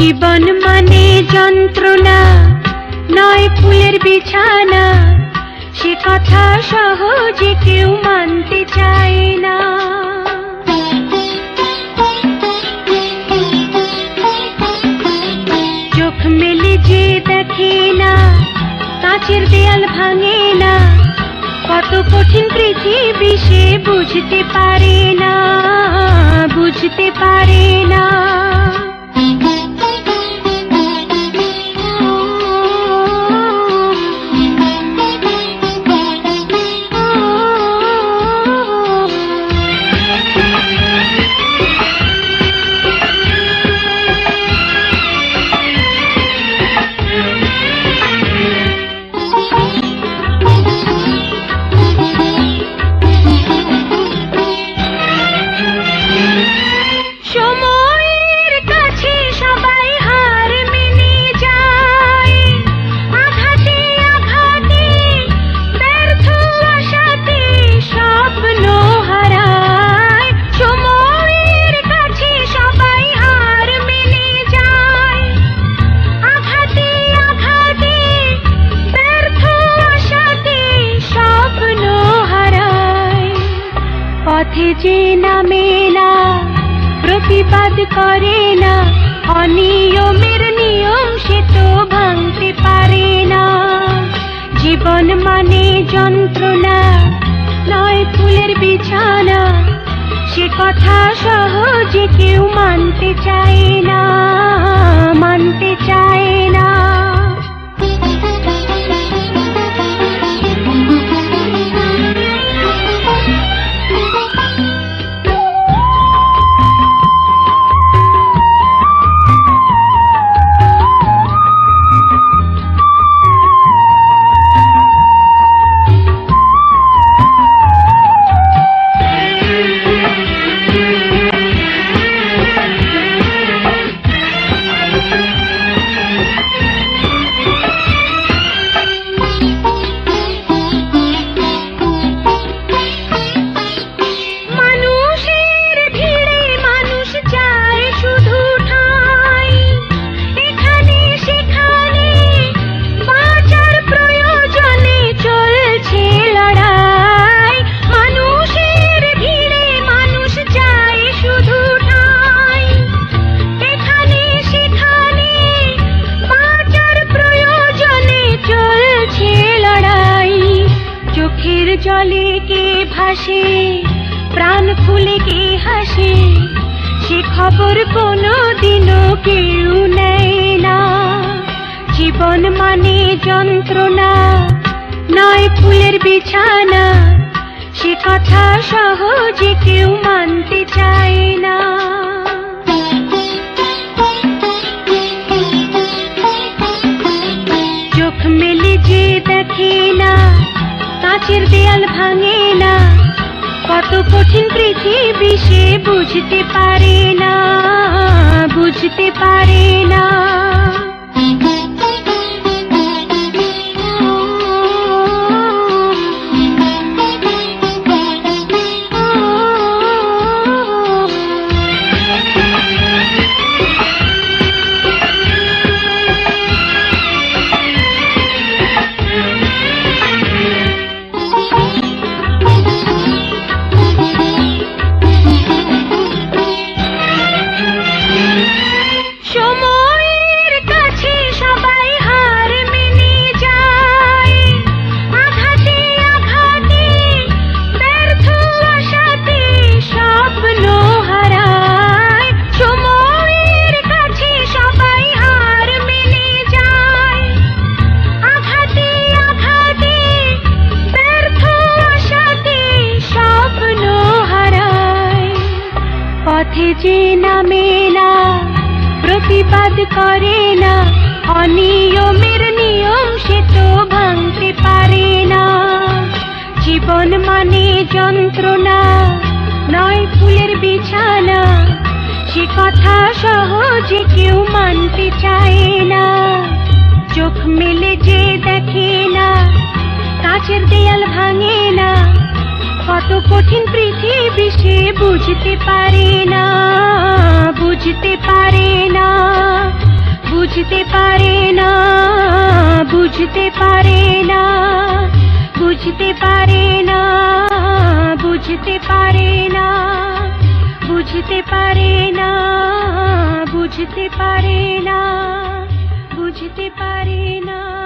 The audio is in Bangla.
জীবন মানে যন্ত্রণা, নয় ফুলের বিছানা। সে কথা সহজে কেউ মানতে চায় না। চোখ মেলে যে দেখে না, কাঁচের দেয়াল ভাঙে না, কত কঠিন পৃথিবী সে বুঝতে পারে না, বুঝতে পারে না। প্রতিবাদ করে না। অনিয়মের নিয়ম সে তো ভাঙতে পারে না। জীবন মানে যন্ত্রণা, নয় ফুলের বিছানা। সে কথা সহজে কেউ মানতে চায় না। চলছে লড়াই। চোখের জলে কে ভাসে, প্রাণ খুলে কে হাসে, সে খবর কোনো দিনও কেউ নেয় না। জীবন মানে যন্ত্রণা, নয় ফুলের বিছানা, সে কথা সহজে কেউ মানতে চায় পৃথিবী সে বুঝতে পারে না বুঝতে পারে না। পথে যে নামে না প্রতিবাদ করে না, অনিয়মের নিয়ম সে তো ভাঙতে পারে না। জীবন মানে যন্ত্রণা, নয় ফুলের বিছানা, সে কথা সহজে কেউ মানতে চায় না। চোখ মেলে যে দেখে না কাছের দেয়াল ভাঙে না, কত কঠিন পৃথিবী সে বুঝতে পারে না, বুঝতে পারে না, বুঝতে পারে না, বুঝতে পারে না, বুঝতে পারে না, বুঝতে পারে না, বুঝতে পারে না, বুঝতে পারে না, বুঝতে পারে না।